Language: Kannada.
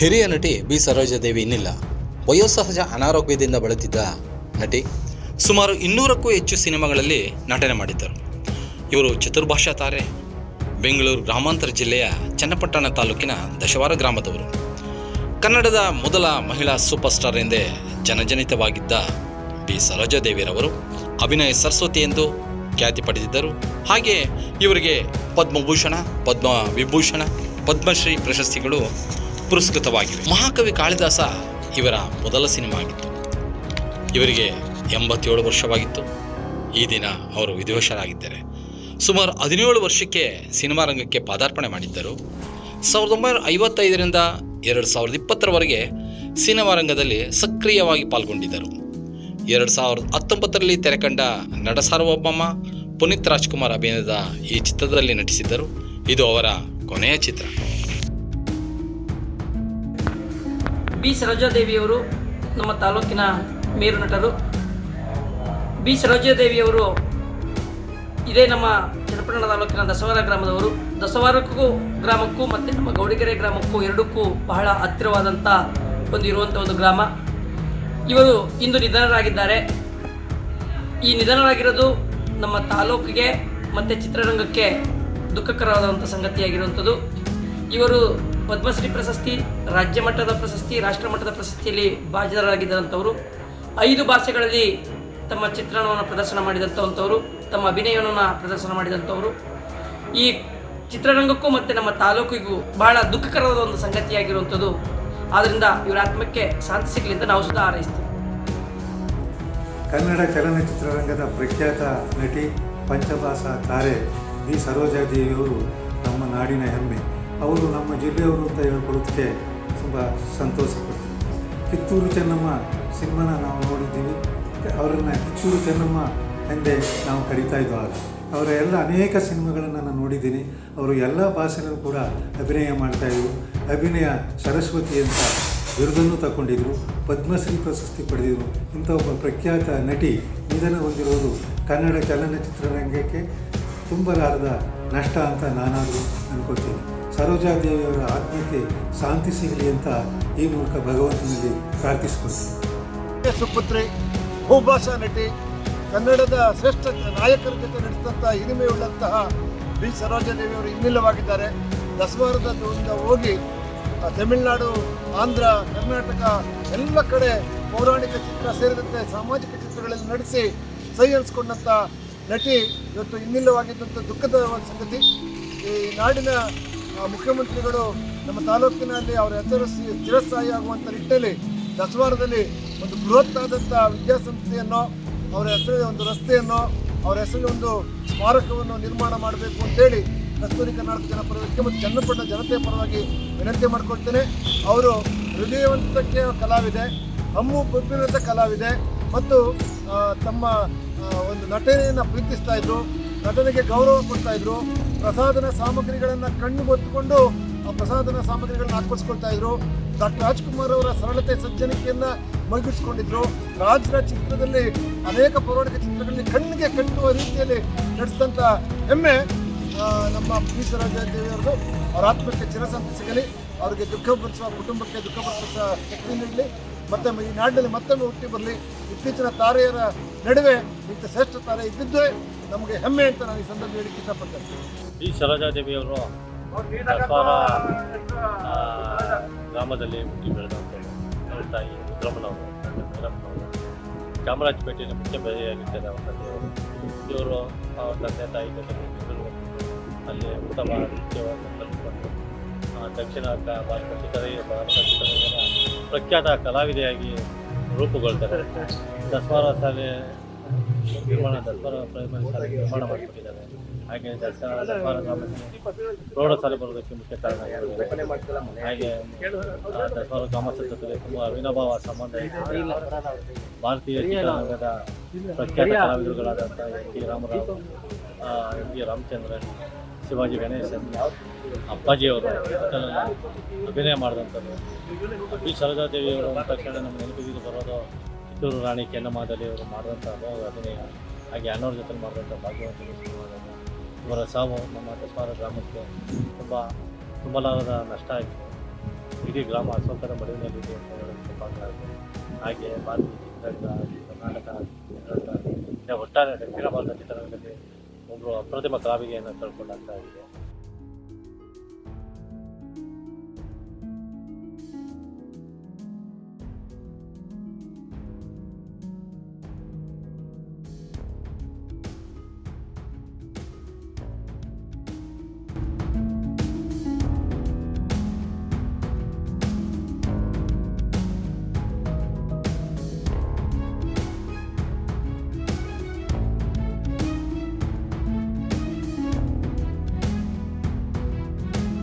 ಹಿರಿಯ ನಟಿ ಬಿ ಸರೋಜಾದೇವಿ ಇನ್ನಿಲ್ಲ. ವಯೋಸಹಜ ಅನಾರೋಗ್ಯದಿಂದ ಬಳಲಿದ್ದ ನಟಿ ಸುಮಾರು ಇನ್ನೂರಕ್ಕೂ ಹೆಚ್ಚು ಸಿನಿಮಾಗಳಲ್ಲಿ ನಟನೆ ಮಾಡಿದ್ದರು. ಇವರು ಚತುರ್ಭಾಷಾ ತಾರೆ, ಬೆಂಗಳೂರು ಗ್ರಾಮಾಂತರ ಜಿಲ್ಲೆಯ ಚನ್ನಪಟ್ಟಣ ತಾಲೂಕಿನ ದಶವಾರ ಗ್ರಾಮದವರು. ಕನ್ನಡದ ಮೊದಲ ಮಹಿಳಾ ಸೂಪರ್ ಸ್ಟಾರ್ ಎಂದೇ ಜನಜನಿತವಾಗಿದ್ದ ಬಿ ಸರೋಜಾದೇವಿರವರು ಅಭಿನಯ ಸರಸ್ವತಿ ಎಂದು ಖ್ಯಾತಿ ಪಡೆದಿದ್ದರು. ಹಾಗೆ ಇವರಿಗೆ ಪದ್ಮಭೂಷಣ ಪದ್ಮ ವಿಭೂಷಣ ಪದ್ಮಶ್ರೀ ಪ್ರಶಸ್ತಿಗಳು ಪುರಸ್ಕೃತವಾಗಿವೆ. ಮಹಾಕವಿ ಕಾಳಿದಾಸ ಇವರ ಮೊದಲ ಸಿನಿಮಾ ಆಗಿತ್ತು. ಇವರಿಗೆ ಎಂಬತ್ತೇಳು ವರ್ಷವಾಗಿತ್ತು. ಈ ದಿನ ಅವರು ವಿಧಿವಶರಾಗಿದ್ದಾರೆ. ಸುಮಾರು ಹದಿನೇಳು ವರ್ಷಕ್ಕೆ ಸಿನಿಮಾ ರಂಗಕ್ಕೆ ಪಾದಾರ್ಪಣೆ ಮಾಡಿದ್ದರು. ಸಾವಿರದ ಒಂಬೈನೂರ ಐವತ್ತೈದರಿಂದ ಎರಡು ಸಾವಿರದ ಇಪ್ಪತ್ತರವರೆಗೆ ಸಿನಿಮಾ ರಂಗದಲ್ಲಿ ಸಕ್ರಿಯವಾಗಿ ಪಾಲ್ಗೊಂಡಿದ್ದರು. ಎರಡು ಸಾವಿರದ ಹತ್ತೊಂಬತ್ತರಲ್ಲಿ ತೆರೆಕಂಡ ನಟ ಸಾರ್ವಭೌಮ ಪುನೀತ್ ರಾಜ್ಕುಮಾರ್ ಅಭಿನಯದ ಈ ಚಿತ್ರದಲ್ಲಿ ನಟಿಸಿದ್ದರು. ಇದು ಅವರ ಕೊನೆಯ ಚಿತ್ರ. ಬಿ. ಸರೋಜಾದೇವಿಯವರು ನಮ್ಮ ತಾಲೂಕಿನ ಮೇರು ನಟರು. ಬಿ. ಸರೋಜಾದೇವಿಯವರು ಇದೇ ನಮ್ಮ ಚನ್ನಪಟ್ಟಣ ತಾಲೂಕಿನ ದಸವಾರ ಗ್ರಾಮದವರು. ದಸವಾರಕ್ಕೂ ಗ್ರಾಮಕ್ಕೂ ಮತ್ತು ನಮ್ಮ ಗೌಡಿಗೆರೆ ಗ್ರಾಮಕ್ಕೂ ಎರಡಕ್ಕೂ ಬಹಳ ಹತ್ತಿರವಾದಂಥ ಒಂದು ಇರುವಂಥ ಒಂದು ಗ್ರಾಮ. ಇವರು ಇಂದು ನಿಧನರಾಗಿದ್ದಾರೆ. ಈ ನಿಧನರಾಗಿರೋದು ನಮ್ಮ ತಾಲೂಕಿಗೆ ಮತ್ತು ಚಿತ್ರರಂಗಕ್ಕೆ ದುಃಖಕರವಾದಂಥ ಸಂಗತಿಯಾಗಿರುವಂಥದ್ದು. ಇವರು ಪದ್ಮಶ್ರೀ ಪ್ರಶಸ್ತಿ, ರಾಜ್ಯ ಮಟ್ಟದ ಪ್ರಶಸ್ತಿ, ರಾಷ್ಟ್ರ ಮಟ್ಟದ ಪ್ರಶಸ್ತಿಯಲ್ಲಿ ಭಾಜನರಾಗಿದ್ದಂಥವರು. ಐದು ಭಾಷೆಗಳಲ್ಲಿ ತಮ್ಮ ಚಿತ್ರಣವನ್ನು ಪ್ರದರ್ಶನ ಮಾಡಿದಂಥವಂಥವರು, ತಮ್ಮ ಅಭಿನಯವನ್ನು ಪ್ರದರ್ಶನ ಮಾಡಿದಂಥವರು. ಈ ಚಿತ್ರರಂಗಕ್ಕೂ ಮತ್ತು ನಮ್ಮ ತಾಲೂಕಿಗೂ ಬಹಳ ದುಃಖಕರವಾದ ಒಂದು ಸಂಗತಿಯಾಗಿರುವಂಥದ್ದು. ಆದ್ದರಿಂದ ಇವರ ಆತ್ಮಕ್ಕೆ ಶಾಂತಿ ಸಿಗಲಿ ಅಂತ ನಾವು ಸುಧಾ ಹಾರೈಸ್ತೀವಿ. ಕನ್ನಡ ಚಲನಚಿತ್ರರಂಗದ ಪ್ರಖ್ಯಾತ ನಟಿ ಪಂಚಭಾಷಾ ತಾರೆ ಬಿ ಸರೋಜಾದೇವಿಯವರು ನಮ್ಮ ನಾಡಿನ ಹೆಮ್ಮೆ. ಅವರು ನಮ್ಮ ಜಿಲ್ಲೆಯವರು ಅಂತ ಹೇಳ್ಕೊಳ್ಳೋದಕ್ಕೆ ತುಂಬ ಸಂತೋಷ ಪಡ್ತೀವಿ ಕಿತ್ತೂರು ಚೆನ್ನಮ್ಮ ಸಿನಿಮಾನ ನಾವು ನೋಡಿದ್ದೀವಿ. ಅವರನ್ನು ಕಿತ್ತೂರು ಚೆನ್ನಮ್ಮ ಎಂದೇ ನಾವು ಕರಿತಾ ಇದ್ದೋ ಆಗ ಅವರ ಎಲ್ಲ ಅನೇಕ ಸಿನಿಮಾಗಳನ್ನು ನಾನು ನೋಡಿದ್ದೀನಿ. ಅವರು ಎಲ್ಲ ಭಾಷೆನಲ್ಲೂ ಕೂಡ ಅಭಿನಯ ಮಾಡ್ತಾಯಿದ್ರು ಅಭಿನಯ ಸರಸ್ವತಿ ಅಂತ ಬಿರುದನ್ನು ತಗೊಂಡಿದ್ರು ಪದ್ಮಶ್ರೀ ಪ್ರಶಸ್ತಿ ಪಡೆದಿದ್ರು. ಇಂಥ ಒಬ್ಬ ಪ್ರಖ್ಯಾತ ನಟಿ ನಿಧನ ಹೊಂದಿರೋದು ಕನ್ನಡ ಚಲನಚಿತ್ರರಂಗಕ್ಕೆ ತುಂಬಲಾರದ ನಷ್ಟ ಅಂತ ನಾನಾದರೂ ಅನ್ಕೋತೀನಿ ಸರೋಜಾದೇವಿಯವರ ಆತ್ಮಕ್ಕೆ ಶಾಂತಿ ಸಿಗಲಿ ಅಂತ ಈ ಮೂಲಕ ಭಗವಂತನಲ್ಲಿ ಪ್ರಾರ್ಥಿಸ್ಕೊಳ್ತೀನಿ ಸುಪುತ್ರಿ ಬಹುಭಾಷಾ ನಟಿ, ಕನ್ನಡದ ಶ್ರೇಷ್ಠ ನಾಯಕರ ಜೊತೆ ನಡೆಸಿದಂತಹ ಹಿರಿಮೆಯುಳ್ಳಂತಹ ಬಿ. ಸರೋಜಾದೇವಿಯವರು ಇನ್ನಿಲ್ಲವಾಗಿದ್ದಾರೆ. ದಸವಾರದಿಂದ ಹೋಗಿ ತಮಿಳುನಾಡು, ಆಂಧ್ರ, ಕರ್ನಾಟಕ ಎಲ್ಲ ಕಡೆ ಪೌರಾಣಿಕ ಚಿತ್ರ ಸೇರಿದಂತೆ ಸಾಮಾಜಿಕ ಚಿತ್ರಗಳಲ್ಲಿ ನಡೆಸಿ ಸಹಿ ಅನಿಸ್ಕೊಂಡಂಥ ನಟಿ ಇವತ್ತು ಇನ್ನಿಲ್ಲವಾಗಿದ್ದಂಥ ದುಃಖದ ಒಂದು ಸಂಗತಿ. ಈ ನಾಡಿನ ಮುಖ್ಯಮಂತ್ರಿಗಳು ನಮ್ಮ ತಾಲೂಕಿನಲ್ಲಿ ಅವರ ಹೆಸರು ಚಿರಸ್ಥಾಯಿ ಆಗುವಂಥ ನಿಟ್ಟಿನಲ್ಲಿ ದಸವಾರದಲ್ಲಿ ಒಂದು ಬೃಹತ್ತಾದಂಥ ವಿದ್ಯಾಸಂಸ್ಥೆಯನ್ನು, ಅವರ ಹೆಸರಿನ ಒಂದು ರಸ್ತೆಯನ್ನು, ಅವರ ಹೆಸರಿನ ಒಂದು ಸ್ಮಾರಕವನ್ನು ನಿರ್ಮಾಣ ಮಾಡಬೇಕು ಅಂತೇಳಿ ಕಸ್ತೂರಿ ಕರ್ನಾಟಕ ಜನಪರ ಮುಖ್ಯಮಂತ್ರಿ ಮತ್ತು ಚನ್ನಪಟ್ಟಣ ಜನತೆ ಪರವಾಗಿ ವಿನಂತಿ ಮಾಡಿಕೊಳ್ತೇನೆ. ಅವರು ಹೃದಯವಂತಕ್ಕೆ ಕಲಾವಿದೆ, ಹಮ್ಮು ಬೊಬ್ಬಿನಂಥ ಕಲಾವಿದೆ ಮತ್ತು ತಮ್ಮ ಒಂದು ನಟನೆಯನ್ನು ಪ್ರೀತಿಸ್ತಾ ಇದ್ರು, ನಟನೆಗೆ ಗೌರವ ಕೊಡ್ತಾ ಇದ್ರು. ಪ್ರಸಾದನ ಸಾಮಗ್ರಿಗಳನ್ನು ಕಣ್ಣು ಹೊತ್ತುಕೊಂಡು ಆ ಪ್ರಸಾದನ ಸಾಮಗ್ರಿಗಳನ್ನ ಹಾಕಿಸ್ಕೊಳ್ತಾ ಇದ್ರು. ಡಾಕ್ಟರ್ ರಾಜ್ಕುಮಾರ್ ಅವರ ಸರಳತೆ ಸಜ್ಜನಿಕೆಯನ್ನ ಮೈಗೂಡಿಸ್ಕೊಂಡಿದ್ರು ರಾಜರ ಚಿತ್ರದಲ್ಲಿ ಅನೇಕ ಪೌರಾಣಿಕ ಚಿತ್ರಗಳಲ್ಲಿ ಕಣ್ಣಿಗೆ ಕಟ್ಟುವ ರೀತಿಯಲ್ಲಿ ನಡೆಸಿದಂಥ ಹೆಮ್ಮೆ ನಮ್ಮ ಪಿ ದೇವಿಯವ್ರದ್ದು ಅವರ ಆತ್ಮಕ್ಕೆ ಚಿರಸಂತ ಸಿಗಲಿ, ಅವರಿಗೆ ದುಃಖ ಭರಿಸುವ ಕುಟುಂಬಕ್ಕೆ ದುಃಖ ಭರಿಸುವ ಶಕ್ತಿ ನೀಡಲಿ. ಮತ್ತೆ ಈ ನಾಡಿನಲ್ಲಿ ಮತ್ತೊಮ್ಮೆ ಹುಟ್ಟಿ ಬರಲಿ. ಇತ್ತೀಚಿನ ತಾರೆಯರ ನಡುವೆ ಇಂಥ ಶ್ರೇಷ್ಠ ತಾರೆ ಇದ್ದಿದ್ದೇ ನಮಗೆ ಹೆಮ್ಮೆ ಅಂತ ನಾನು ಈ ಸಂದರ್ಭ ಹೇಳಿಕ್ಕೆ ಇಷ್ಟಪಡ್ತೇನೆ. ಈ ಸರೋಜಾದೇವಿಯವರು ದಸವಾರ ಗ್ರಾಮದಲ್ಲಿ ಹುಟ್ಟಿ ಬೆಳೆದಂಥವ್ರು ತಾಯಿ ರುದ್ರಮ್ಮನವರು ತಂದೆ ಭೈರಮ್ಮನವರು ಚಾಮರಾಜಪೇಟೆಯ ಮುಖ್ಯ ಬೆಳೆಯಾಗಿದ್ದಾರೆ ಅವರ ತಂದೆಯವರು ಇವರು ಅವ್ರ ತಂದೆ ತಾಯಿ ಜೊತೆ ಅಲ್ಲಿ ಉತ್ತಮ ನೃತ್ಯವನ್ನು ದಕ್ಷಿಣ ಭಾರತ ಪ್ರಖ್ಯಾತ ಕಲಾವಿದೆಯಾಗಿ ರೂಪುಗೊಳ್ತಾರೆ. ದಸವಾರ ಶಾಲೆ, ನಿರ್ಮಾಣ ದಸವಾರ ಪ್ರೈಮರಿ ಶಾಲೆ ನಿರ್ಮಾಣ ಮಾಡಿಕೊಟ್ಟಿದ್ದಾರೆ. ಹಾಗೆ ದಸವಾರ ಗ್ರಾಮದಲ್ಲಿ ಬರೋದಕ್ಕೆ ಮುಖ್ಯ ಕಾರಣ. ಹಾಗೆ ದಸವಾರ ಗ್ರಾಮದ ಜೊತೆಗೆ ತುಂಬ ಅವಿನಾಭಾವ ಸಂಬಂಧ ಇದೆ. ಭಾರತೀಯ ಚಿತ್ರರಂಗದ ಪ್ರಖ್ಯಾತ ಕಲಾವಿದರುಗಳಾದಂಥ N T Rama Rao N T Ramachandran, Shivaji Ganesan, ಅಪ್ಪಾಜಿಯವರು ಅಭಿನಯ ಮಾಡಿದಂಥದ್ದು. ಬಿ ಸರೋಜಾದೇವಿಯವರು ಅಂದ ತಕ್ಷಣ ನಮ್ಮ ನೆನಪಿಗೆ ಬರೋದು ಕಿತ್ತೂರು ರಾಣಿ ಚೆನ್ನಮ್ಮಾದಲ್ಲಿ ಅವರು ಮಾಡಿದಂಥ ಅಭಿನಯ. ಹಾಗೆ ಅನ್ನೋರ ಜೊತೆ ಮಾಡಿದಂಥ ಭಾಗ್ಯವಂತ ಸಿನಿಮಾದಲ್ಲಿ ಇವರ ಸಾವು ನಮ್ಮ ದಸವಾರ ಗ್ರಾಮಕ್ಕೆ ತುಂಬ ತುಂಬಲಾರದ ನಷ್ಟ ಆಯಿತು ಇಡೀ ಗ್ರಾಮ ಅಶೋಕರ ಮಡಿವಿನಲ್ಲಿದೆ ಅಂತ ಹೇಳೋದು ಆಗಿದೆ ಹಾಗೆ ಭಾರತೀಯ ಚಿತ್ರರಂಗ ಕರ್ನಾಟಕ ಚಿತ್ರರಂಗ ಒಟ್ಟಾರೆ ದಕ್ಷಿಣ ಭಾರತ ಚಿತ್ರರಂಗದಲ್ಲಿ ಒಬ್ಬರು ಅಪ್ರತಿಮ ಕಾವಿಗೆಯನ್ನು ಕಳ್ಕೊಂಡಂತಾಗಿದೆ.